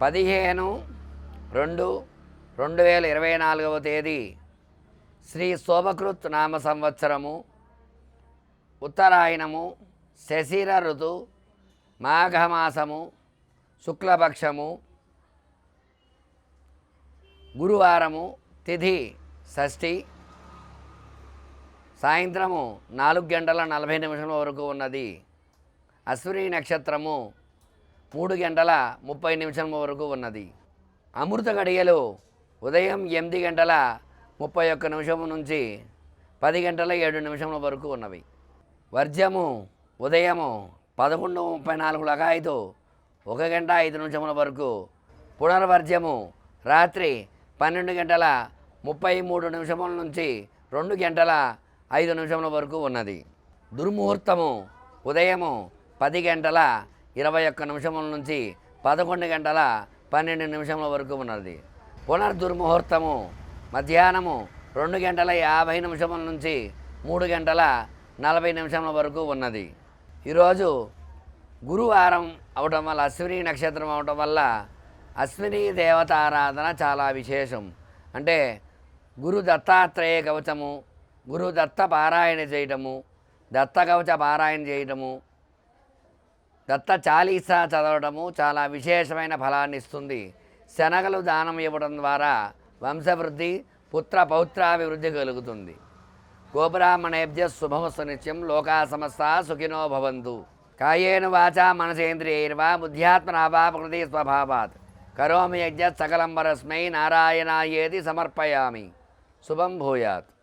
పదిహేను రెండు రెండు వేల ఇరవై నాలుగవ తేదీ శ్రీ శోభకృత్ నామ సంవత్సరము ఉత్తరాయణము శశిర ఋతు మాఘమాసము శుక్లపక్షము గురువారము తిథి షష్ఠి సాయంత్రము నాలుగు గంటల నలభై నిమిషముల వరకు ఉన్నది. అశ్విని నక్షత్రము మూడు గంటల ముప్పై నిమిషం వరకు ఉన్నది. అమృత గడియలు ఉదయం ఎనిమిది గంటల ముప్పై ఒక్క నిమిషం నుంచి పది గంటల ఏడు నిమిషముల వరకు ఉన్నవి. వర్జము ఉదయము పదకొండు ముప్పై నాలుగు లగాయిదు ఒక గంట ఐదు నిమిషముల వరకు పునర్వర్జము రాత్రి పన్నెండు గంటల ముప్పై మూడు నిమిషముల నుంచి రెండు గంటల ఐదు నిమిషముల వరకు ఉన్నది. దుర్ముహూర్తము ఉదయము పది గంటల ఇరవై ఒక్క నిమిషముల నుంచి పదకొండు గంటల పన్నెండు నిమిషముల వరకు ఉన్నది. పునర్దుర్ముహూర్తము మధ్యాహ్నము రెండు గంటల యాభై నిమిషముల నుంచి మూడు గంటల నలభై నిమిషముల వరకు ఉన్నది. ఈరోజు గురువారం అవటం వల్ల అశ్విని నక్షత్రం అవటం వల్ల అశ్విని దేవత ఆరాధన చాలా విశేషం. అంటే గురు దత్తాత్రేయ కవచము గురు దత్త పారాయణ చేయటము దత్త కవచ పారాయణ చేయటము దత్త చాలీసా చదవడము చాలా విశేషమైన ఫలాన్ని ఇస్తుంది. శనగలు దానం ఇవ్వడం ద్వారా వంశవృద్ధి పుత్ర పౌత్రాభివృద్ధి కలుగుతుంది. గోబ్రాహ్మణేభ్య శుభమస్తు నిత్యం లోకా సమస్త సుఖినో భవంతు. కాయేను వాచా మనసేంద్రియైర్వా బుద్ధ్యాత్మనాభా ప్రకృతి స్వభావాత్. కరోమి యజ్ఞ సకలం పరస్మై నారాయణాయేది సమర్పయామి. శుభం భూయాత్.